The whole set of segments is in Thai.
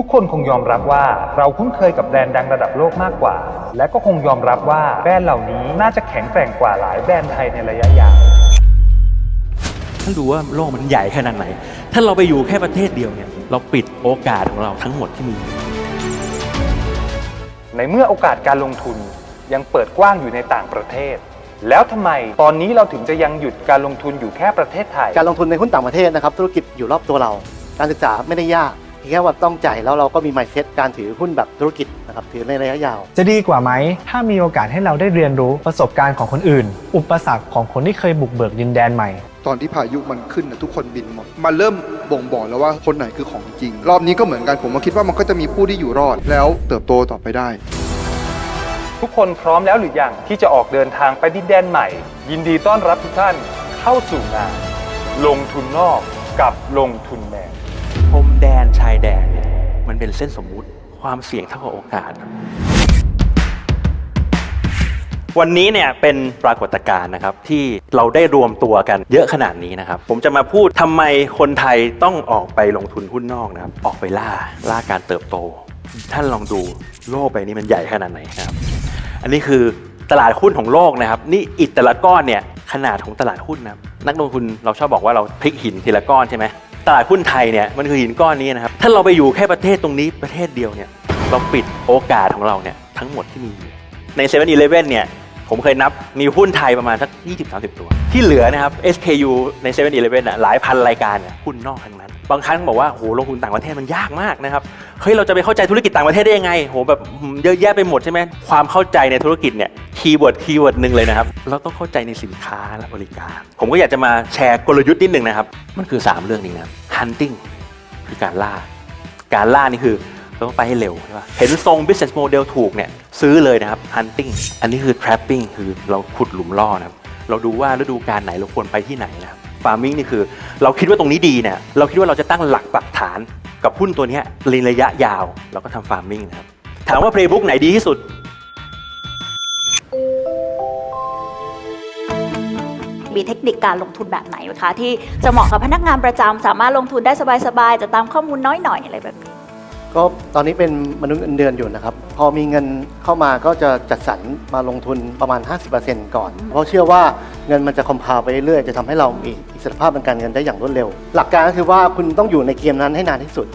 ทุกคนคงยอมรับว่าเราคุ้นเคยกับแบรนด์ดังระดับโลกมากกว่า และก็คงยอมรับว่าแบรนด์เหล่านี้น่าจะแข็งแกร่งกว่าหลายแบรนด์ไทยในระยะยาวท่านดูว่าโลกมันใหญ่ขนาดไหน ถ้าเราไปอยู่แค่ประเทศเดียวเนี่ย เราปิดโอกาสของเราทั้งหมดที่มี ในเมื่อโอกาสการลงทุนยังเปิดกว้างอยู่ในต่างประเทศ แล้วทำไมตอนนี้เราถึงจะยังหยุดการลงทุนอยู่แค่ประเทศไทย การลงทุนในหุ้นต่างประเทศนะครับ ธุรกิจอยู่รอบตัวเรา การศึกษาไม่ได้ยากเพียง แค่ว่าต้องจ่ายแล้วเราก็มี mindset การถือหุ้นแบบธุรกิจนะครับถือในระยะยาว จะดีกว่าไหม ถ้ามีโอกาสให้เราได้เรียนรู้ประสบการณ์ของคนอื่น อุปสรรคของคนที่เคยบุกเบิกดินแดนใหม่ ตอนที่พายุมันขึ้นนะทุกคนบินหมดมันเริ่มบ่งบอกแล้วว่าคนไหนคือของจริง รอบนี้ก็เหมือนกันผมก็คิดว่ามันก็จะมีผู้ที่อยู่รอด แล้วเติบโตต่อไปได้ ทุกคนพร้อมแล้วหรือยังที่จะออกเดินทางไปดินแดนใหม่ ยินดีต้อนรับทุกท่านเข้าสู่งาน ลงทุนนอกกับลงทุนแมน พรมแดนชายแดนเนี่ยมันเป็นเส้นสมมุติความเสี่ยงเท่ากับโอกาส วันนี้เนี่ยเป็นปรากฏการณ์นะครับที่เราได้รวมตัวกันเยอะขนาดนี้นะครับ ผมจะมาพูดทำไมคนไทยต้องออกไปลงทุนหุ้นนอกนะครับ ออกไปล่าล่าการเติบโต ท่านลองดูโลกใบนี้มันใหญ่ขนาดไหนครับ อันนี้คือตลาดหุ้นของโลกนะครับ นี่อิฐแต่ละก้อนเนี่ยขนาดของตลาดหุ้นนะนักลงทุนเราชอบบอกว่าเราพลิกหินทีละก้อนใช่ไหม ตลาดหุ้นไทยเนี่ยมันคือหินก้อนนี้นะครับ ถ้าเราไปอยู่แค่ประเทศตรงนี้ประเทศเดียวเนี่ยเราปิดโอกาสของเราเนี่ยทั้งหมดที่มีในเซเว่นอีเลเว่นเนี่ย ผมเคยนับมีหุ้นไทยประมาณสัก 20-30 ตัว ที่เหลือนะครับ SKU ใน7 e เ e ่ e อะหลายพันรายการเนี่ยหุ้นนอกทั้งนั้น บางครั้งบอกว่าโหลงทุนต่างประเทศมันยากมากนะครับเฮ้ยเราจะไปเข้าใจธุรกิจต่างประเทศได้ยังไงโหแบบเยอะแยะไปหมดใช่ไหมความเข้าใจในธุรกิจเนี่ยคีย์เวิร์ดคีย์เวิร์ดหนึ่งเลยนะครับเราต้องเข้าใจในสินค้าและบริการ ผมก็อยากจะมาแชร์กลยุทธ์นิดหนึ่งนะครับมันคือ 3 เรื่องนี้นะครับ hunting คือการล่า การล่านี่คือ ต้องไปให้เร็วใช่ป่ะเห็นทรง business model ถูกเนี่ยซื้อเลยนะครับ hunting อันนี้คือ trapping คือเราขุดหลุมล่อนะครับ เราดูว่าฤดูการไหนเราควรไปที่ไหนนะครับ farming นี่คือ เราคิดว่าตรงนี้ดีเนี่ยเราคิดว่าเราจะตั้งหลักปักฐานกับหุ้นตัวนี้ในระยะยาวเราก็ทำ farming นะครับ ถามว่า playbook ไหนดีที่สุด มีเทคนิคการลงทุนแบบไหนคะ ที่จะเหมาะกับพนักงานประจำสามารถลงทุนได้สบายๆ จะตามข้อมูลน้อยหน่อยอะไรแบบนี้ ก็ตอนนี้เป็นมนุษย์เงินเดือนอยู่นะครับ พอมีเงินเข้ามาก็จะจัดสรรมาลงทุนประมาณ 50%ก่อน เพราะเชื่อว่าเงินมันจะคอมพาวไปเรื่อยๆจะทำให้เรามีอิสรภาพทางการเงินได้อย่างรวดเร็ว หลักการก็คือว่าคุณต้องอยู่ในเกมนั้นให้นานที่สุด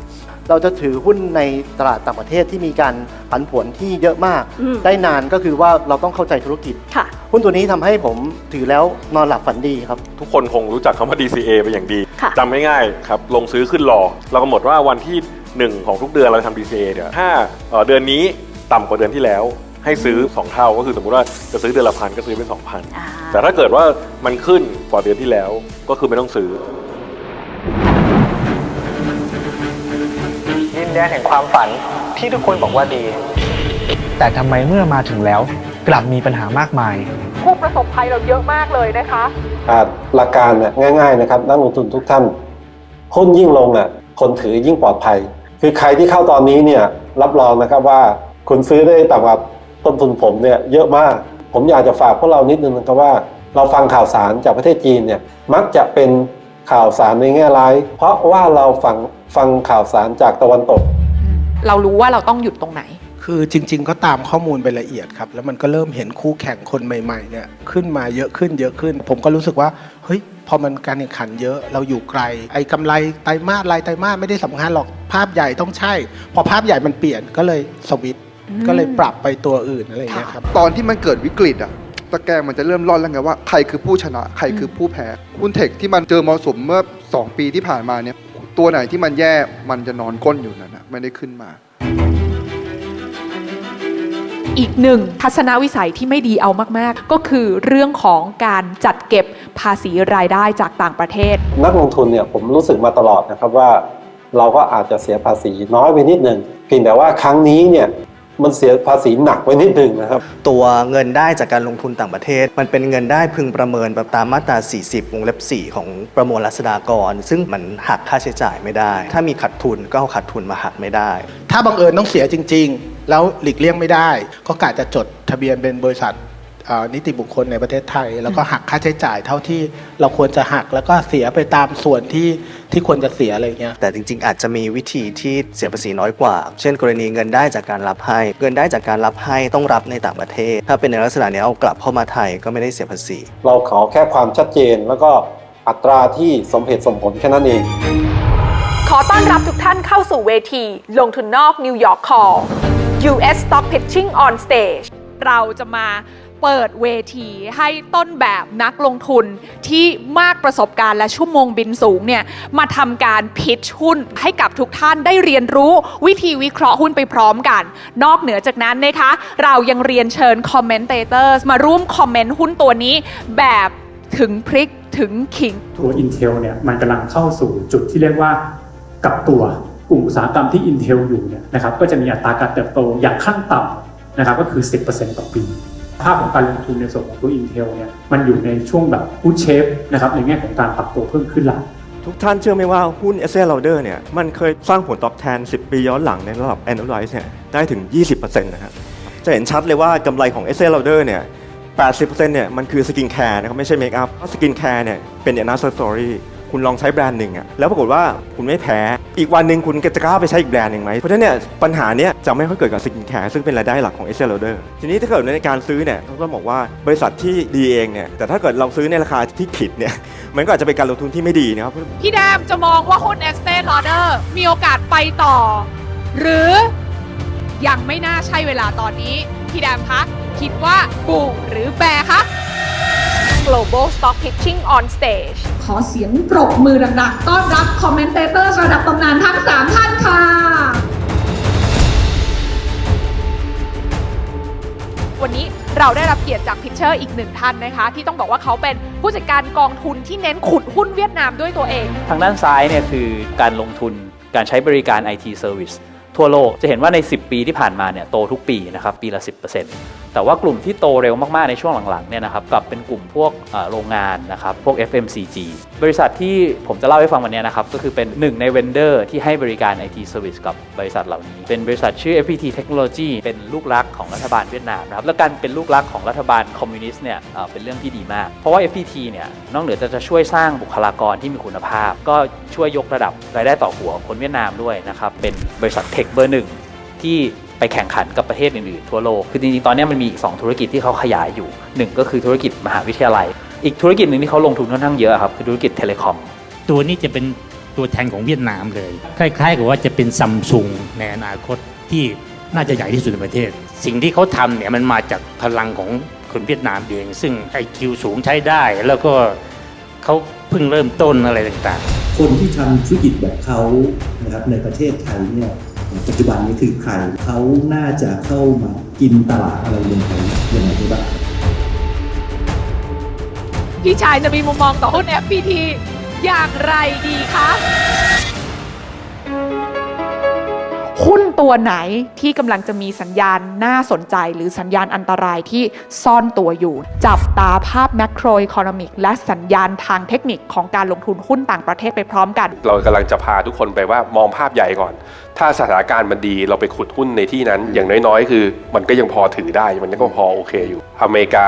เราจะถือหุ้นในตลาดต่างประเทศที่มีการผันผวนที่เยอะมากอืมได้นานก็คือว่าเราต้องเข้าใจธุรกิจค่ะหุ้นตัวนี้ทำให้ผมถือแล้วนอนหลับฝันดีครับ ทุกคนคงรู้จักคำว่า DCA ไปอย่างดีค่ะจำง่ายๆครับลงซื้อขึ้นรอเรากำหนดว่าวันที่ 1 ของทุกเดือนเราจะทำ DCA เนี่ยถ้าเอ่อเดือนนี้ต่ำกว่าเดือนที่แล้ว ให้ซื้อ 2 เท่าก็คือสมมุติว่าจะซื้อเดือนละพันก็ซื้อเป็น 2,000อ่าแต่ถ้าเกิดว่ามันขึ้นกว่าเดือนที่แล้วก็คือไม่ต้องซื้อดินแดนแห่งความฝันที่ทุกคนบอกว่าดี แต่ทำไมเมื่อมาถึงแล้ว กลับมีปัญหามากมาย ผู้ประสบภัยเราเยอะมากเลยนะคะอ่าหลักการเนี่ยง่าย ๆ นะครับ นักลงทุนทุกท่านหุ้นยิ่งลงอะคนถือยิ่งปลอดภัย คือใครที่เข้าตอนนี้เนี่ยรับรองนะครับว่าคุณซื้อได้ต่ำกว่าต้นทุนผมเนี่ยเยอะมาก ผมอยากจะฝากพวกเรานิดนึงนะครับว่า เราฟังข่าวสารจากประเทศจีนเนี่ยมักจะเป็นข่าวสารในแง่ร้าย เพราะว่าเราฟังฟังข่าวสารจากตะวันตก เรารู้ว่าเราต้องหยุดตรงไหน คือจริง ๆ ก็ตามข้อมูลไปละเอียดครับ แล้วมันก็เริ่มเห็นคู่แข่งคนใหม่ๆเนี่ยขึ้นมาเยอะขึ้นเยอะขึ้น ผมก็รู้สึกว่าเฮ้ย พอมันการแข่งขันเยอะเราอยู่ไกล ไอ้กำไรไตรมาสรายไตรมาสไม่ได้สำคัญหรอกภาพใหญ่ต้องใช่ พอภาพใหญ่มันเปลี่ยนก็เลยสวิตช์อืมก็เลยปรับไปตัวอื่นอะไรอย่างเงี้ยครับตอนที่มันเกิดวิกฤตอะตะแกรงมันจะเริ่มร่อนแล้วไงว่าใครคือผู้ชนะใครคือผู้แพ้หุ้นเทคที่มันเจอมรสุมเมื่อ 2 ปีที่ผ่านมาเนี่ยตัวไหนที่มันแย่มันจะนอนก้นอยู่นั่นนะไม่ได้ขึ้นมา อีกหนึ่งทัศนวิสัยที่ไม่ดีเอามาก ๆ ก็คือเรื่องของการจัดเก็บภาษีรายได้จากต่างประเทศ นักลงทุนเนี่ยผมรู้สึกมาตลอดนะครับว่า เราก็อาจจะเสียภาษีน้อยไปนิดหนึ่งเพียงแต่ว่าครั้งนี้เนี่ย มันเสียภาษีหนักไปนิดหนึ่งนะครับ ตัวเงินได้จากการลงทุนต่างประเทศ มันเป็นเงินได้พึงประเมินแบบตามมาตรา 40 วงเล็บ 4 ของประมวลรัษฎากร ซึ่งมันหักค่าใช้จ่ายไม่ได้ ถ้ามีขาดทุนก็เอาขาดทุนมาหักไม่ได้ ถ้าบังเอิญต้องเสียจริง ๆ แล้วหลีกเลี่ยงไม่ได้ ก็กะจะจดทะเบียนเป็นบริษัทเอ่อ นิติบุคคลในประเทศไทย แล้วก็หักค่าใช้จ่ายเท่าที่เราควรจะหักแล้วก็เสียไปตามส่วนที่ที่ควรจะเสียอะไรเงี้ยแต่จริงๆ อาจจะมีวิธีที่เสียภาษีน้อยกว่า เช่น กรณีเงินได้จากการรับให้เงินได้จากการรับให้ต้องรับในต่างประเทศ ถ้าเป็นในลักษณะนี้เอากลับเข้ามาไทยก็ไม่ได้เสียภาษี เราขอแค่ความชัดเจนแล้วก็อัตราที่สมเหตุสมผลแค่นั้นเอง ขอต้อนรับทุกท่านเข้าสู่เวที ลงทุนนอกนิวยอร์กคอล US Stock Pitching on Stage เราจะมา เปิดเวทีให้ต้นแบบนักลงทุนที่มากประสบการณ์และชั่วโมงบินสูงเนี่ยมาทำการพิชหุ้นให้กับทุกท่านได้เรียนรู้วิธีวิเคราะห์หุ้นไปพร้อมกัน นอกเหนือจากนั้นนะคะ เรายังเรียนเชิญคอมเมนเตเตอร์มาร่วมคอมเมนต์หุ้นตัวนี้แบบถึงพริกถึงขิง ตัว Intel เนี่ยมันกำลังเข้าสู่จุดที่เรียกว่ากลับตัวกลุ่มอุตสาหกรรมที่ Intel อยู่เนี่ยนะครับก็จะมีอัตราการเติบโตอย่างขั้นต่ำนะครับก็คือ 10%ต่อปี ภาพของการลงทุนในส่วนของตัว Intel เนี่ยมันอยู่ในช่วงแบบ good shape นะครับในแง่ของการปรับตัวเพิ่มขึ้นหลังทุกท่านเชื่อไหมว่าหุ้น s อ l Lauder เนี่ยมันเคยสร้างผลตอบแทน 10 ปีย้อนหลังในระดับ annualize เนี่ยได้ถึง 20%นะฮะจะเห็นชัดเลยว่ากำไรของ s อ l Lauder เนี่ย 80%เนี่ยมันคือสกินแคร์นะครับไม่ใช่เมคอัพเพราะสกินแคร์เนี่ยเป็นอนาสตอรี่ คุณลองใช้แบรนด์หนึ่งอะแล้วปรากฏว่าคุณไม่แพ้ อีกวันหนึ่งคุณจะกล้าไปใช้อีกแบรนด์หนึ่งไหมเพราะฉะนั้นเนี่ยปัญหาเนี้ยจะไม่ค่อยเกิดกับสกินแคร์ซึ่งเป็นรายได้หลักของ s อ l Lauder ทีนี้ถ้าเกิดในการซื้อเนี่ยต้องบอกว่าบริษัทที่ดีเองเนี่ยแต่ถ้าเกิดเราซื้อในราคาที่ผิดเนี่ยมันก็อาจจะเป็นการลงทุนที่ไม่ดีนะครับพี่แดมจะมองว่าหุ้น Estee Lauder มีโอกาสไปต่อ หรือยังไม่น่าใช่เวลาตอนนี้พี่แดมคะคิดว่าบูหรือแบร์คะ Global Stock Pitching on Stage ขอเสียงปรบมือดังๆ ต้อนรับคอมเมนเตเตอร์ระดับตำนานทั้ง 3 ท่านค่ะ วันนี้เราได้รับเกียรติจากพิชเชอร์อีกหนึ่งท่านนะคะ ที่ต้องบอกว่าเขาเป็นผู้จัดการกองทุนที่เน้นขุดหุ้นเวียดนามด้วยตัวเอง ทางด้านซ้ายเนี่ยคือการลงทุนการใช้บริการ IT Service ทั่วโลกจะเห็นว่าใน 10 ปีที่ผ่านมาเนี่ยโตทุกปีนะครับปีละ 10% แต่ว่ากลุ่มที่โตเร็วมากๆในช่วงหลังๆเนี่ยนะครับกลับเป็นกลุ่มพวกโรงงานนะครับพวก FMCG บริษัทที่ผมจะเล่าให้ฟังวันนี้นะครับก็คือเป็นหนึ่งในเวนเดอร์ที่ให้บริการ IT Service กับบริษัทเหล่านี้ เป็นบริษัทชื่อ FPT Technology เป็นลูกรักของรัฐบาลเวียดนามนะครับและการเป็นลูกรักของรัฐบาลคอมมิวนิสต์เนี่ยเป็นเรื่องที่ดีมาก เพราะว่า FPT เนี่ยนอกเหนือจากจะช่วยสร้างบุคลากรที่มีคุณภาพ ก็ช่วยยกระดับรายได้ต่อหัวของคนเวียดนามด้วยนะครับเป็นบริษัทเทคเบอร์หนึ่งที่ ไปแข่งขันกับประเทศอื่นๆทั่วโลก คือจริงๆ ตอนนี้มันมีอีก2ธุรกิจที่เขาขยายอยู่ 1 ก็คือธุรกิจมหาวิทยาลัย อีกธุรกิจหนึ่งที่เขาลงทุนค่อนข้างเยอะครับคือธุรกิจเทเลคอม ตัวนี้จะเป็นตัวแทนของเวียดนามเลย คล้ายๆกับว่าจะเป็นซัมซุงในอนาคตที่น่าจะใหญ่ที่สุดในประเทศ สิ่งที่เขาทำเนี่ยมันมาจากพลังของคนเวียดนามเอง ซึ่งไอคิวสูงใช้ได้ แล้วก็เขาเพิ่งเริ่มต้นอะไรต่างๆ คนที่ทำธุรกิจแบบเขานะครับในประเทศไทยเนี่ย ปัจจุบันนี้คือใครเขาน่าจะเข้ามากินตลาดอะไรยังไงยังไงได้บ้างพี่ชายจะมีมุมมองต่อหุ้น FPT อย่างไรดีคะ หุ้นตัวไหนที่กำลังจะมีสัญญาณน่าสนใจ หรือสัญญาณอันตรายที่ซ่อนตัวอยู่ จับตาภาพ macro economic และสัญญาณทางเทคนิคของการลงทุนหุ้นต่างประเทศไปพร้อมกัน เรากำลังจะพาทุกคนไปว่ามองภาพใหญ่ก่อน ถ้าสถานการณ์มันดีเราไปขุดหุ้นในที่นั้น อย่างน้อยๆ คือ มันก็ยังพอถือได้มันก็พอโอเคอยู่ อเมริกา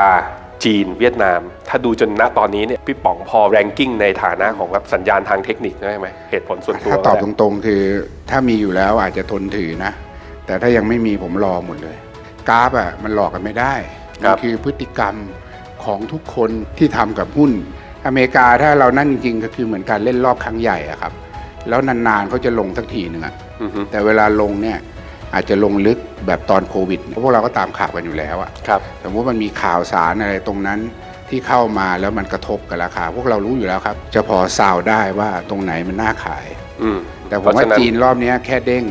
จีนเวียดนาม ถ้าดูจนณตอนนี้เนี่ยพี่ป๋องพอแรงกิ้งในฐานะของแบบสัญญาณทางเทคนิคได้ไหมเหตุผลส่วนตัวถ้าตอบก็ตได้รงๆ คือถ้ามีอยู่แล้วอาจจะทนถือนะ แต่ถ้ายังไม่มีผมรอหมดเลย กราฟอะมันหลอกกันไม่ได้มันคือพฤติกรรมของทุกคนที่ทำกับหุ้น อเมริกาถ้าเรานั่งจริงๆก็คือเหมือนการเล่นรอบครั้งใหญ่อะครับ แล้วนานๆเขาจะลงสักทีหนึ่งอะแต่เวลาลงเนี่ย อาจจะลงลึกแบบตอนโควิดพวกเราก็ตามข่าวกันอยู่แล้วอะครับสมมติมันมีข่าวสารอะไรตรงนั้นที่เข้ามาแล้วมันกระทบกับราคา พวกเรารู้อยู่แล้วครับ จะพอซาวได้ว่าตรงไหนมันน่าขาย อืมแต่ผมว่าเพราะฉะนั้น จีนรอบเนี้ยแค่เด้ง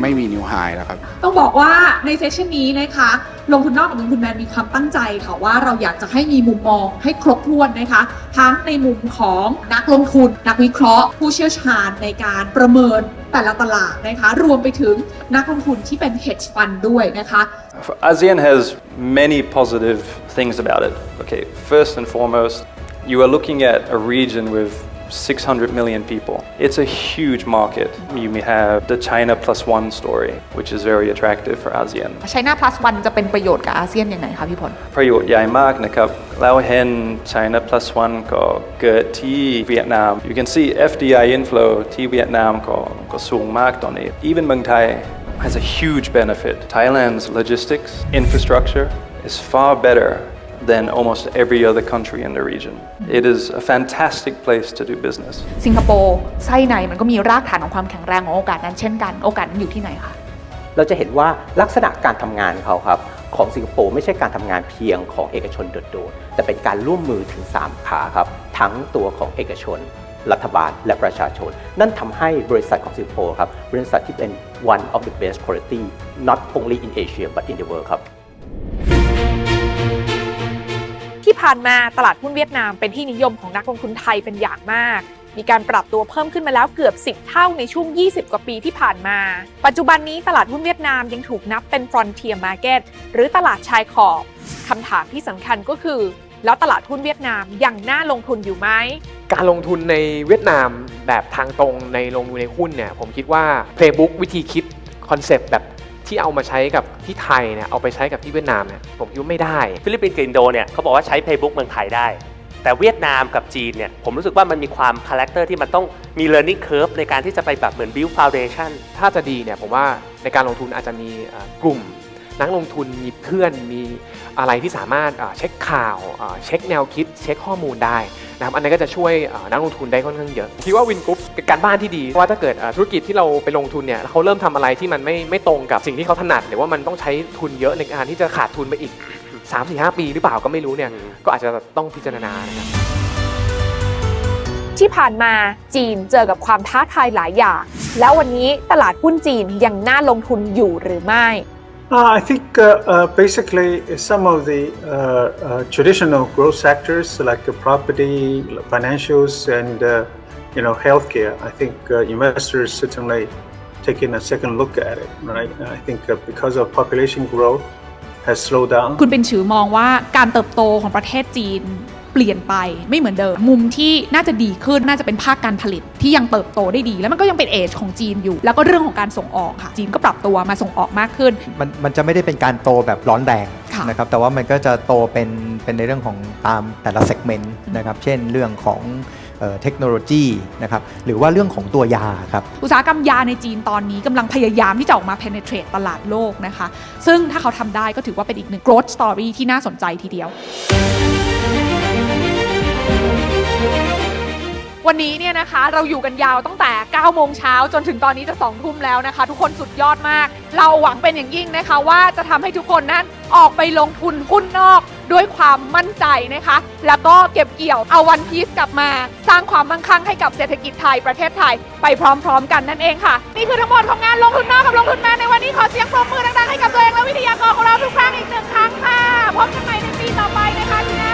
ไม่มีนิวไฮแล้วครับ ต้องบอกว่าในเซสชันนี้นะคะ ลงทุนนอกกับลงทุนแมนมีความตั้งใจค่ะว่าเราอยากจะให้มีมุมมองให้ครบถ้วนนะคะ ทั้งในมุมของนักลงทุน นักวิเคราะห์ ผู้เชี่ยวชาญในการประเมิน แต่ละตลาดนะคะรวมไปถึงนักลงทุนที่เป็น hedge fund ด้วยนะคะ ASEAN has many positive things about it. Okay, first and foremost, you are looking at a region with 600 million people. It's a huge market. You may have the China plus one story, which is very attractive for ASEAN. China Plus One จะเป็นประโยชน์กับอาเซียนยังไงคะพี่พล ประโยชน์ใหญ่มากนะครับแล้วเห็น China plus one ก็เกิดที่เวียดนาม You can see FDI inflow ที่เวียดนามก็ก็สูงมากตอนนี้ Even เมืองไทย has a huge benefit. Thailand's logistics infrastructure is far better than almost every other country in the region. It is a fantastic place to do business. สิงคโปร์ไส้ในมันก็มีรากฐานของความแข็งแรงของโอกาสนั้นเช่นกัน โอกาสนั้นอยู่ที่ไหนคะ เราจะเห็นว่าลักษณะการทำงานเขาครับ ของสิงคโปร์ไม่ใช่การทำงานเพียงของเอกชนโดดๆแต่เป็นการร่วมมือถึง 3 ขาครับ ทั้งตัวของเอกชน รัฐบาลและประชาชน นั่นทำให้บริษัทของสิงคโปร์ครับบริษัทที่เป็น one of the best quality not only in Asia but in the world ครับ ผ่านมาตลาดหุ้นเวียดนามเป็นที่นิยมของนักลงทุนไทยเป็นอย่างมาก มีการปรับตัวเพิ่มขึ้นมาแล้วเกือบ 10 เท่าในช่วง 20 กว่าปีที่ผ่านมา ปัจจุบันนี้ตลาดหุ้นเวียดนามยังถูกนับเป็น frontier market หรือตลาดชายขอบคำถามที่สำคัญก็คือ แล้วตลาดหุ้นเวียดนามยังน่าลงทุนอยู่ไหมการลงทุนในเวียดนามแบบทางตรงในลงทุนในหุ้นเนี่ยผมคิดว่า Playbook วิธีคิดคอนเซปต์แบบ ที่เอามาใช้กับที่ไทยเนี่ยเอาไปใช้กับที่เวียดนามเนี่ยผมคิดว่าไม่ได้ ฟิลิปปินส์กับอินโดเนี่ยเขาบอกว่าใช้ Playbook เมืองไทยได้ แต่เวียดนามกับจีนเนี่ยผมรู้สึกว่ามันมีความคาแรคเตอร์ที่มันต้องมี learning curve ในการที่จะไปแบบเหมือน build foundation ถ้าจะดีเนี่ยผมว่าในการลงทุนอาจจะมีเอ่อกลุ่ม นักลงทุนมีเพื่อนมีอะไรที่สามารถเอ่อเช็คข่าวเอ่อเช็คแนวคิด เช็คข้อมูลได้นะครับอันนี้นก็จะช่วยเอ่อนักลงทุนได้ค่อนข้างเยอะคิดว่าวินกรุ๊ปเป็นการบ้านที่ดีเพราะว่าถ้าเกิดเอ่อธุรกิจที่เราไปลงทุนเนี่ยเขาเริ่มทำอะไรที่มันไม่ไม่ตรงกับสิ่งที่เขาถนัด หรือว่ามันต้องใช้ทุนเยอะในการที่จะขาดทุนไปอีก 3 4 5 ปีหรือเปล่าก็ไม่รู้เนี่ยก็อาจจะต้องพิจารณานะครับที่ผ่านมาจีนเจอกับความท้าทายหลายอย่าง แล้ววันนี้ตลาดหุ้นจีนยังน่าลงทุนอยู่หรือไม่ Uh, I think uh, uh, basically some of the uh, uh, traditional growth sectors like uh, property, financials, and uh, you know healthcare. I think uh, investors certainly taking a second look at it. Right? I think uh, because of population growth has slowed down. คุณเป็นชือมองว่าการเติบโตของประเทศจีน เปลี่ยนไปไม่เหมือนเดิม มุมที่น่าจะดีขึ้นน่าจะเป็นภาคการผลิตที่ยังเติบโตได้ดี แล้วมันก็ยังเป็นเอจของจีนอยู่ แล้วก็เรื่องของการส่งออกค่ะ จีนก็ปรับตัวมาส่งออกมากขึ้น มันมันจะไม่ได้เป็นการโตแบบร้อนแรงค่ะนะครับแต่ว่ามันก็จะโตเป็นเป็นในเรื่องของตามแต่ละเซกเมนต์นะครับเช่นเรื่องของเอ่อเทคโนโลยีนะครับหรือว่าเรื่องของตัวยาครับอุตสาหกรรมยาในจีนตอนนี้กำลังพยายามที่จะออกมา penetrate ตลาดโลกนะคะ ซึ่งถ้าเขาทำได้ก็ถือว่าเป็นอีกหนึ่ง growth story ที่น่าสนใจทีเดียว วันนี้เนี่ยนะคะเราอยู่กันยาวตั้งแต่ 9 โมงเช้าจนถึงตอนนี้จะ 2 ทุ่มแล้วนะคะ ทุกคนสุดยอดมาก เราหวังเป็นอย่างยิ่งนะคะ ว่าจะทำให้ทุกคนนั้นออกไปลงทุนหุ้นนอกด้วยความมั่นใจนะคะ แล้วก็เก็บเกี่ยวเอาวันพีซกลับมา สร้างความมั่งคั่งให้กับเศรษฐกิจไทยประเทศไทยไปพร้อมๆ กันนั่นเองค่ะ นี่คือทั้งหมดของงานลงทุนนอกกับลงทุนในในวันนี้ขอเสียงปรบมือดังๆให้กับตัวเองและวิทยากรของเราทุกครั้งอีกหนึ่งครั้งค่ะพบกันใหม่ในปีต่อไปนะคะ